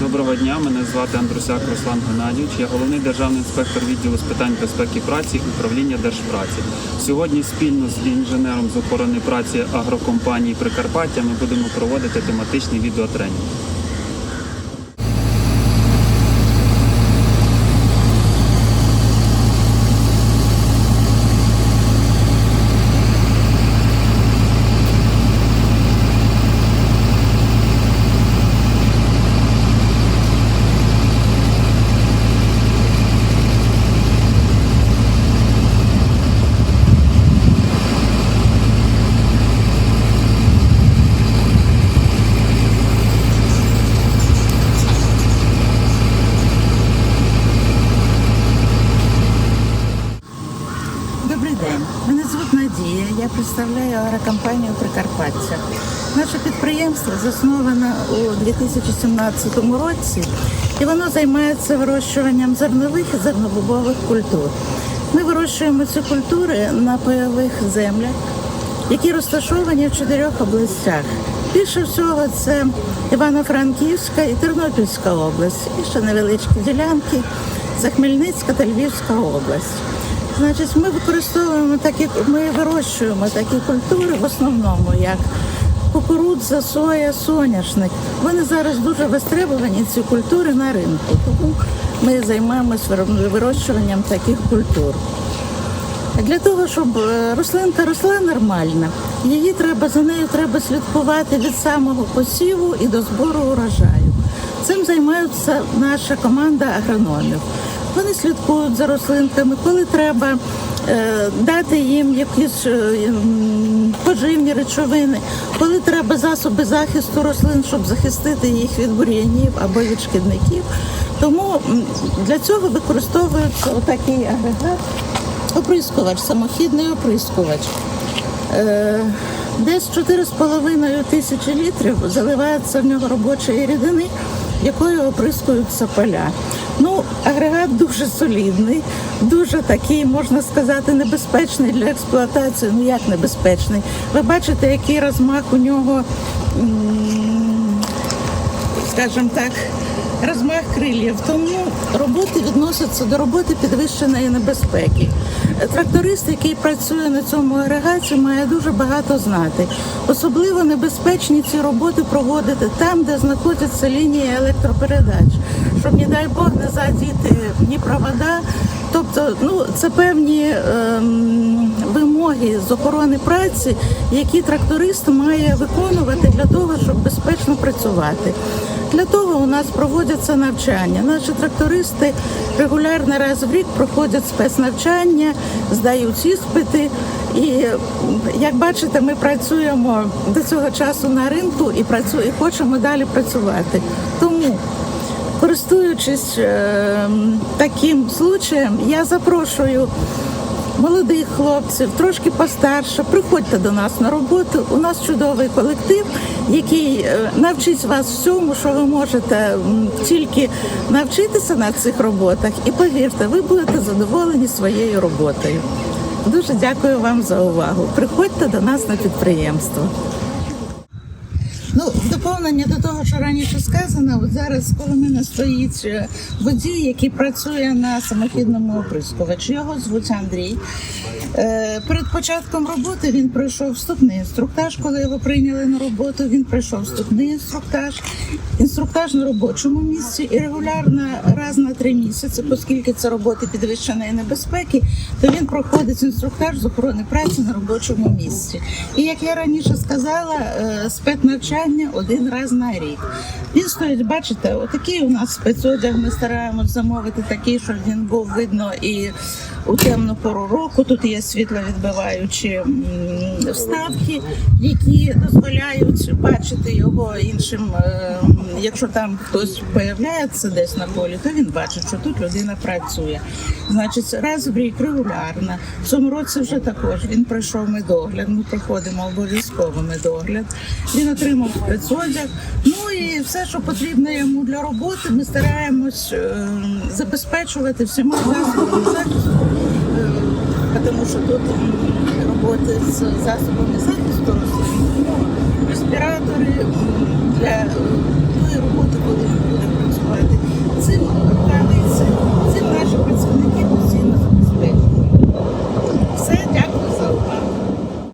Доброго дня, мене звати Андрусяк Руслан Геннадійович. Я головний державний інспектор відділу з питань безпеки праці управління Держпраці. Сьогодні спільно з інженером з охорони праці агрокомпанії Прикарпаття ми будемо проводити тематичний відеотренінг. Надія. Я представляю агрокомпанію Прикарпаття. Наше підприємство засновано у 2017 році і воно займається вирощуванням зернових і зернобобових культур. Ми вирощуємо ці культури на пайових землях, які розташовані в чотирьох областях. Більше всього це Івано-Франківська і Тернопільська область, і ще невеличкі ділянки це Хмельницька та Львівська область. Значить, ми використовуємо такі, ми вирощуємо такі культури в основному як кукурудза, соя, соняшник. Вони зараз дуже вистребувані ці культури на ринку. Тому ми займаємось вирощуванням таких культур. Для того, щоб е, рослинка росла нормально, її треба за нею треба слідкувати від самого посіву і до збору урожаю. Цим займається наша команда агрономів. Вони слідкують за рослинками, коли треба е, дати їм якісь е, поживні речовини, коли треба засоби захисту рослин, щоб захистити їх від бур'янів або від шкідників. Тому для цього використовується отакий агрегат. Оприскувач, самохідний оприскувач. Е, Десь 4,5 тисячі літрів заливається в нього робочої рідини, якою оприскуються поля. Ну, агрегат дуже солідний, дуже такий, можна сказати, небезпечний для експлуатації. Ну як небезпечний? Ви бачите, який розмах у нього, скажімо так, розмах крилів. Тому роботи відносяться до роботи підвищеної небезпеки. Тракторист, який працює на цьому агрегаті, має дуже багато знати. Особливо небезпечні ці роботи проводити там, де знаходяться лінії електропередач, щоб, не дай Бог, не задіти ні провода. Тобто, ну це певні ем, вимоги з охорони праці, які тракторист має виконувати для того, щоб безпечно працювати. Для того у нас проводяться навчання. Наші трактористи регулярно раз в рік проходять спецнавчання, здають іспити. І як бачите, ми працюємо до цього часу на ринку і працю- і хочемо далі працювати. Тому Користуючись е, таким случаєм, я запрошую молодих хлопців, трошки постарше, приходьте до нас на роботу. У нас чудовий колектив, який е, навчить вас всьому, що ви можете тільки навчитися на цих роботах. І повірте, ви будете задоволені своєю роботою. Дуже дякую вам за увагу. Приходьте до нас на підприємство. Ну, в доповнення до того, що раніше сказано, от зараз коло мене стоїть е, водій, який працює на самохідному оприскувачі. Його звуть Андрій. Е, Перед початком роботи він пройшов вступний інструктаж. Коли його прийняли на роботу, він пройшов вступний інструктаж, інструктаж на робочому місці і регулярно раз на три місяці, оскільки це роботи підвищеної небезпеки, то він проходить інструктаж з охорони праці на робочому місці. І як я раніше сказала, е, спецнавчання один раз на рік. Він стоїть, бачите, отакий у нас спецодяг. Ми стараємось замовити такий, щоб він був видно і у темну пору року. Тут є світловідбиваючі вставки, які дозволяють бачити його іншим. е, Якщо там хтось появляється десь на полі, то він бачить, що тут людина працює. Значить, раз в рік регулярно. В цьому році вже також він пройшов медогляд. Ми проходимо обов'язково медогляд. Він отримав спецодяг. Ну і все, що потрібно йому для роботи, ми стараємось е, забезпечувати всіма засобами тому що тут роботи з засобами захисту рослин, ну, респіратори для тої роботи, коли